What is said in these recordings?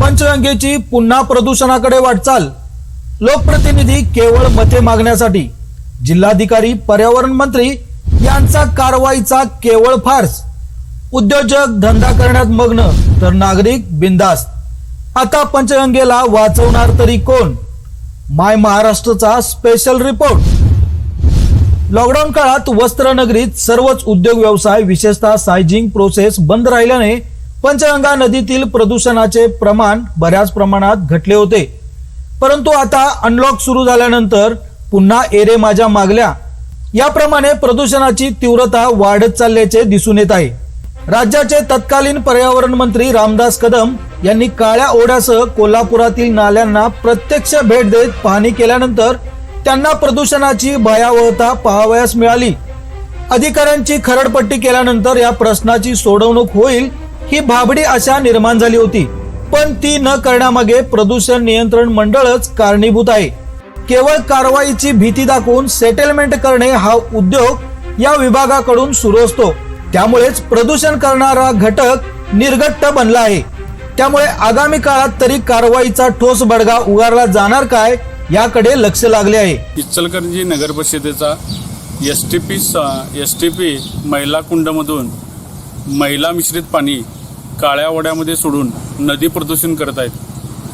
पंचगंगेची पुन्हा प्रदूषणाकडे वाटचाल. लोकप्रतिनिधी केवळ मते मागण्यासाठी. जिल्हाधिकारी पर्यावरण मंत्री यांचा कारवाईचा केवळ फार्स. उद्योजक धंदा करण्यात मग्न तर नागरिक बिंदास्त आता पंचगंगेला वाचवणार तरी कोण? माय महाराष्ट्रचा स्पेशल रिपोर्ट लॉकडाऊन काळात वस्त्रनगरीत सर्वच उद्योग व्यवसाय विशेषतः सायजिंग प्रोसेस बंद राहिल्याने पंचगंगा नदीतील प्रदूषणाचे प्रमाण बऱ्याच प्रमाणात घटले होते. परंतु आता अनलॉक सुरू झाल्यानंतर पुन्हा एरे माझ्या मागल्या. याप्रमाणे प्रदूषणाची तीव्रता वाढत चालल्याचे दिसून येत आहे. राज्याचे तत्कालीन पर्यावरण मंत्री रामदास कदम यांनी काळ्या ओढ्यासह कोल्हापुरातील नाल्यांना प्रत्यक्ष भेट देत पाहणी केल्यानंतर त्यांना प्रदूषणाची भयावहता पाहावयास मिळाली. अधिकाऱ्यांची खरडपट्टी केल्यानंतर या प्रश्नाची सोडवणूक होईल ही भाबडी आशा निर्माण झाली होती. पण ती न करण्यामागे प्रदूषण नियंत्रण मंडळच कारणीभूत आहे. केवळ कारवाईची भीती दाखवून सेटलमेंट करणे हा उद्योग या विभागाकडून सुरू असतो. त्यामुळेच प्रदूषण करणारा घटक निर्घट्ट बनला आहे. त्यामुळे आगामी काळात तरी कारवाईचा ठोस बडगा उगारला जाणार काय याकडे लक्ष लागले आहे. इचलकरंजी नगर परिषदेचा S T P S T P महिला कुंडमधून महिला मिश्रित पाणी काळ्या ओढ्यामध्ये सोडून नदी प्रदूषण करत आहेत.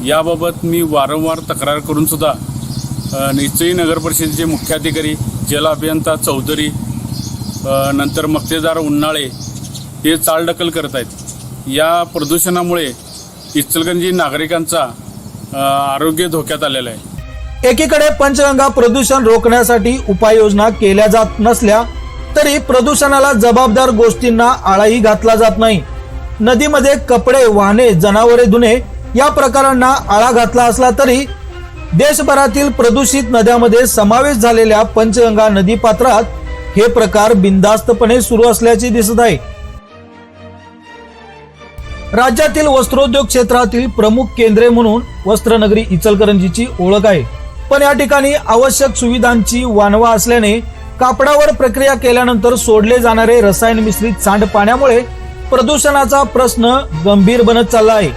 याबाबत मी वारंवार तक्रार करून सुद्धा निश्चयी नगर परिषदेचे मुख्याधिकारी जल अभियंता चौधरी नंतर मक्तेदार उन्हाळे हे चालढकल करत आहेत. या प्रदूषणामुळे इचलगंजी नागरिकांचा आरोग्य धोक्यात आलेलं आहे. एकीकडे पंचगंगा प्रदूषण रोखण्यासाठी उपाययोजना केल्या जात नसल्या तरी प्रदूषणाला जबाबदार गोष्टींना आळाही घातला जात नाही. नदीमध्ये कपडे वाहने जनावरे धुणे या प्रकारांना आळा घातला असला तरी देशभरातील प्रदूषित नद्यामध्ये समावेश झालेल्या पंचगंगा नदी पात्रात हे प्रकार बिनधास्तपणे सुरू असल्याचे दिसत आहे. राज्यातील वस्त्रोद्योग क्षेत्रातील प्रमुख केंद्रे म्हणून वस्त्रनगरी इचलकरंजीची ओळख आहे. पण या ठिकाणी आवश्यक सुविधांची वानवा असल्याने कापडावर प्रक्रिया केल्यानंतर सोडले जाणारे रसायन मिश्रित सांडपाण्यामुळे प्रदूषणाचा प्रश्न गंभीर बनत चालला आहे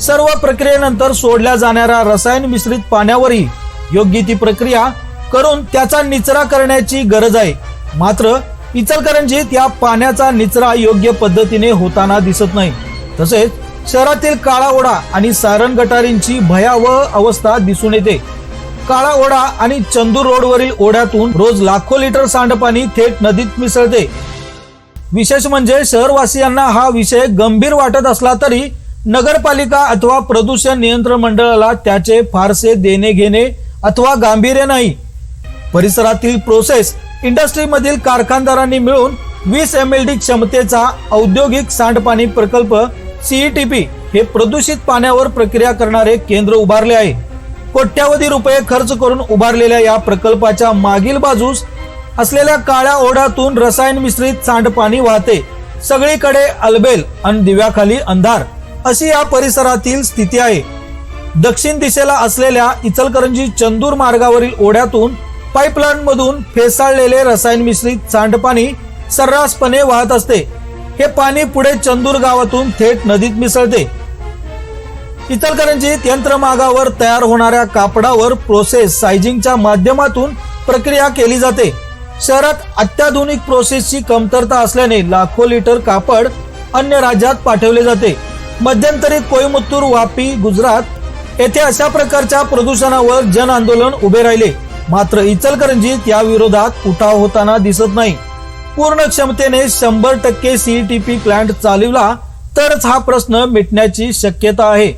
सर्व प्रक्रियेनंतर सोडल्या जाणाऱ्या रसायन मिश्रित पाण्यावरही योग्य ती प्रक्रिया करून त्याचा निचरा करण्याची गरज आहे. मात्र इचलकरंजीत या पाण्याचा निचरा योग्य पद्धतीने होताना दिसत नाही. तसेच शहरातील काळा ओढा आणि सारण गटारींची भयावह अवस्था दिसून येते. काळा ओढा आणि चंदूर रोडवरील ओढ्यातून रोज लाखो लिटर सांडपाणी थेट नदीत मिसळते. विशेष म्हणजे शहरवासियांना हा विषय गंभीर वाटत असला तरी नगरपालिका अथवा प्रदूषण नियंत्रण मंडळाला त्याचे फारसे देणे घेणे अथवा गांभीर्य नाही. परिसरातील प्रोसेस इंडस्ट्रीमधील कारखानदारांनी मिळून वीस एम एल डी क्षमतेचा औद्योगिक सांडपाणी प्रकल्प सीईटीपी हे प्रदूषित पाण्यावर प्रक्रिया करणारे केंद्र उभारले आहे. कोट्यावधी रुपये खर्च करून उभारलेल्या या प्रकल्पाच्या मागील बाजूस असलेल्या काळ्या ओढ्यातून रसायन मिश्रित सांडपाणी वाहते. सगळीकडे अलबेल आणि दिव्याखाली अंधार. अशी या परिसरातील स्थिती आहे. दक्षिण दिशेला असलेल्या इचलकरंजी चंदूर मार्गावरील ओढ्यातून पाईपलाईन मधून फेसाळलेले रसायन मिश्रित सांडपाणी सर्रासपणे वाहत असते. हे पाणी पुढे चंदूर गावातून थेट नदीत मिसळते. इचलकरंजीत यंत्रमागावर तयार होणाऱ्या कापडावर प्रोसेस सायझिंगच्या माध्यमातून प्रक्रिया केली जाते. शहरात अत्याधुनिक प्रोसेसची कमतरता असल्याने लाखो लिटर कापड अन्य राज्यात पाठवले जाते. मध्यंतरी कोईमुत्तूर वापी गुजरात येथे अशा प्रकारच्या प्रदूषणावर जन आंदोलन उभे राहिले. मात्र इचलकरंजीत या विरोधात उठाव होताना दिसत नाही. पूर्ण क्षमतेने शंभर टक्के सीईटीपी प्लांट चालवला तरच हा प्रश्न मिटण्याची शक्यता आहे.